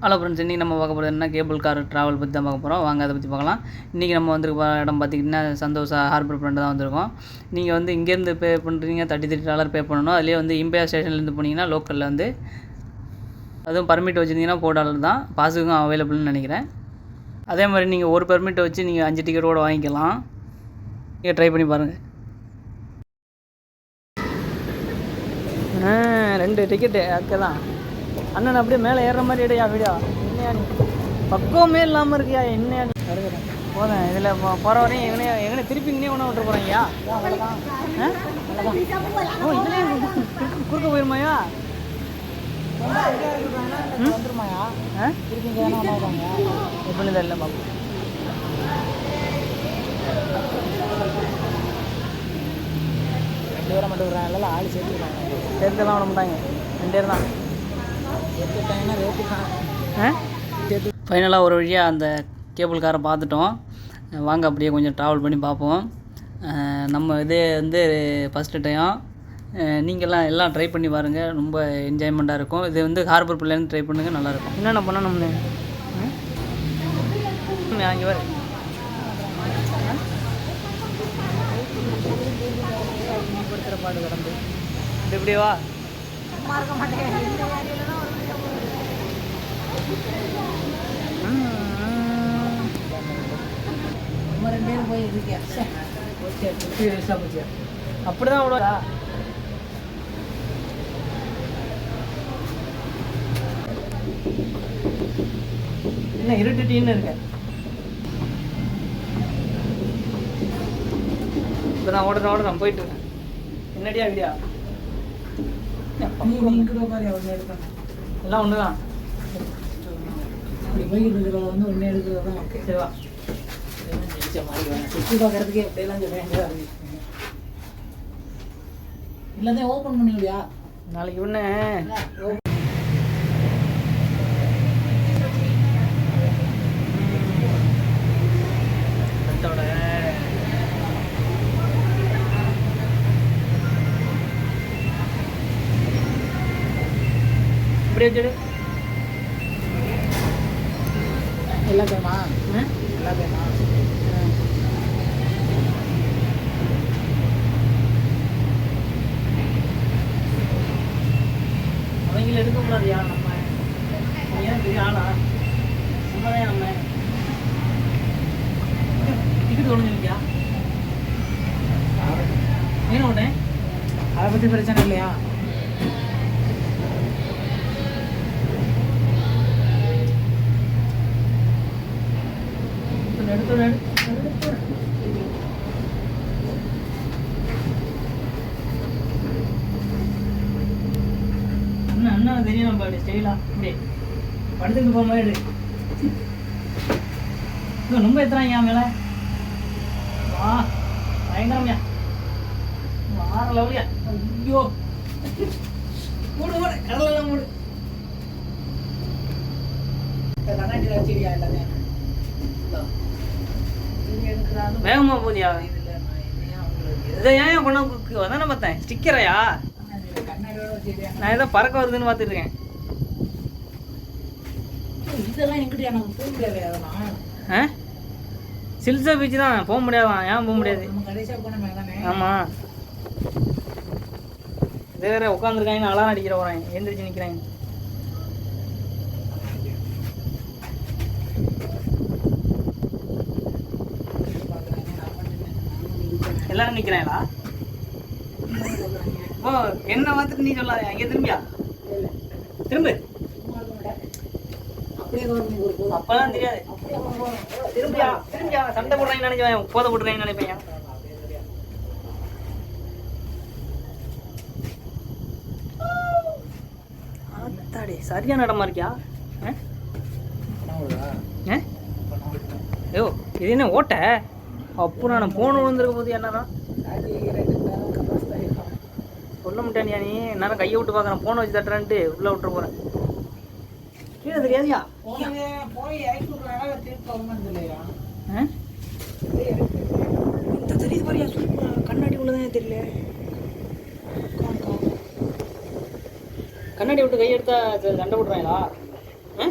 Hello friends இன்றைக்கி நம்ம பார்க்க போகிறது என்ன? கேபிள் கார் ட்ராவல் பற்றி தான் பார்க்க போகிறோம் வாங்க அதை பற்றி பார்க்கலாம். இன்றைக்கி நம்ம வந்துருக்க இடம் பார்த்திங்கன்னா சந்தோஷா ஹார்பர் ஃப்ரெண்டு தான் வந்திருக்கோம். நீங்கள் வந்து இங்கேருந்து பே பண்ணுறீங்க தேர்ட்டி த்ரீ டாலர் பே பண்ணணும். அதுலேயே வந்து இம்பையா ஸ்டேஷன்லேருந்து போனீங்கன்னா லோக்கலில் வந்து அதுவும் பர்மிட் வச்சுருந்தீங்கன்னா ஃபோர் டாலர் தான். பாஸுக்கும் அவைலபிள்னு நினைக்கிறேன். அதே மாதிரி நீங்கள் ஒரு பர்மிட் வச்சு நீங்கள் அஞ்சு டிக்கெட் கூட வாங்கிக்கலாம். நீங்கள் ட்ரை பண்ணி பாருங்கள் ரெண்டு டிக்கெட்டு அதுக்கு தான். அண்ணன் அப்படியே மேலே ஏறுற மாதிரி இடையா வீடியோ? என்னையா நீ? பக்குவமே இல்லாமல் இருக்கியா? என்னையா நீ? வருகிறேன். போதும். இதில் போகிற வரையும் எங்கனே எங்கனே திருப்பி இங்கே ஒன்றா விட்டு போகிறீங்கயா ஓ இதுலேயே குறுக்க போயிருமாயா? வந்துருமாயா திருப்பி இங்கே எப்படி தெரியல பாப்பா ரெண்டு பேரை மட்டும் விடுறாங்க. ஆள் சேர்த்துருக்காங்க சேர்த்துலாம் விட மாட்டாங்க. ரெண்டு பேர் தான் எடுத்துட்டாங்கன்னா ரேட்டு தான் ஆ ஃபைனலாக ஒரு வழியாக அந்த கேபிள் காரை பார்த்துட்டோம். வாங்க அப்படியே கொஞ்சம் ட்ராவல் பண்ணி பார்ப்போம். நம்ம இதே வந்து ஃபஸ்ட்டு டைம் நீங்கள்லாம் எல்லாம் ட்ரை பண்ணி பாருங்கள் ரொம்ப என்ஜாய்மெண்ட்டாக இருக்கும். இது வந்து ஹார்பர் பிள்ளைன்னு ட்ரை பண்ணுங்கள் நல்லாயிருக்கும் என்னென்ன பண்ணணும்னு? அங்கே வர பாடு கிடந்து இப்படியே வா. இருக்க மாட்டேன். நம்ம ரெண்டு பேரும் போய் இருக்கியா அப்படிதான் விடுவா என்ன இருட்டுட்டின்னு இருக்க இப்போ நான் ஓடுறேன் ஓடுறேன் போயிட்டு இருக்கேன் என்னடியா எடுக்கணும் எல்லாம் ஒன்று தான் அப்படி போய்கிட்டு இருக்கிறத வந்து ஒன்று எடுக்கிறது தான் ஓகே. சரி வா ஜெயிச்ச மாதிரி வேணும். சுற்றி பார்க்கறதுக்கே எப்படியெல்லாம் எல்லாத்தையும் ஓப்பன் பண்ணி விடியா நாளைக்கு ஒன்று அதோட இப்படியே வச்சுடு. எல்லாத்தையுமா? எல்லாத்தையுமா? அவங்கள எடுக்க கூடாதுயா நம்ம? ஏன் பெரிய ஆளா? நம்ம தான் நம்ம டிக்கெட் ஒழுங்கிருக்கியா ஏன் உடனே? அதை பற்றி பிரச்சனை இல்லையா? அண்ணா அண்ணா தெரியும் நம்ம ஸ்டைலா இப்படி படத்துக்கு போக மாதிரி எடு. ரொம்ப எத்துறாங்க மேல. வா பயங்கரம்யா வார லெவலியா ஐயோ. மூடு மூடு கடலெல்லாம் மூடு. கண்ணாடியில் வச்சுக்கியா எல்லாத்தையும் வேகமா போதியா இதை ஏன் கொண்டு அதானே பார்த்தேன்? ஸ்டிக்கரையா? நான் ஏதோ பறக்க வருதுன்னு பார்த்துட்டு இருக்கேன் சில்சா பீச் தான். போக முடியாதான் ஏன் போக முடியாது? ஆமாம் இதே வேற உட்காந்துருக்காங்க அலாரம் அடிக்கிற போகிறேன் எந்திரிச்சு நிற்கிறாங்க எல்லாரும் நிக்கிறாங்களா? ஓ என்ன மாத்திரம் நீ சொல்லாத அங்கே திரும்பியா? திரும்ப. அப்பெல்லாம் தெரியாது. திரும்பியா திரும்பியா சண்டை போடுறாங்கன்னு நினைச்சேன் போதை போடுறாங்கன்னு நினைப்பேன். ஆத்தாடி சரியான இடமா இருக்கியா? ஆ? ஐயோ இது என்ன ஓட்ட? அப்புறம் நான் போன் விழுந்திருக்க போது என்னன்னா சொல்ல மாட்டேனியா நீ நேரம் கையை விட்டு பார்க்குறேன் ஃபோனை வச்சு தட்டுறேன்ட்டு உள்ளே விட்டுற போகிறேன் கீழே தெரியாதியா? இந்த தெரியுது பாரியா கண்ணாடி உள்ளதான் தெரியல. கண்ணாடி விட்டு கை எடுத்தா ச- சண்டை போட்டுறாங்களா? ஆ?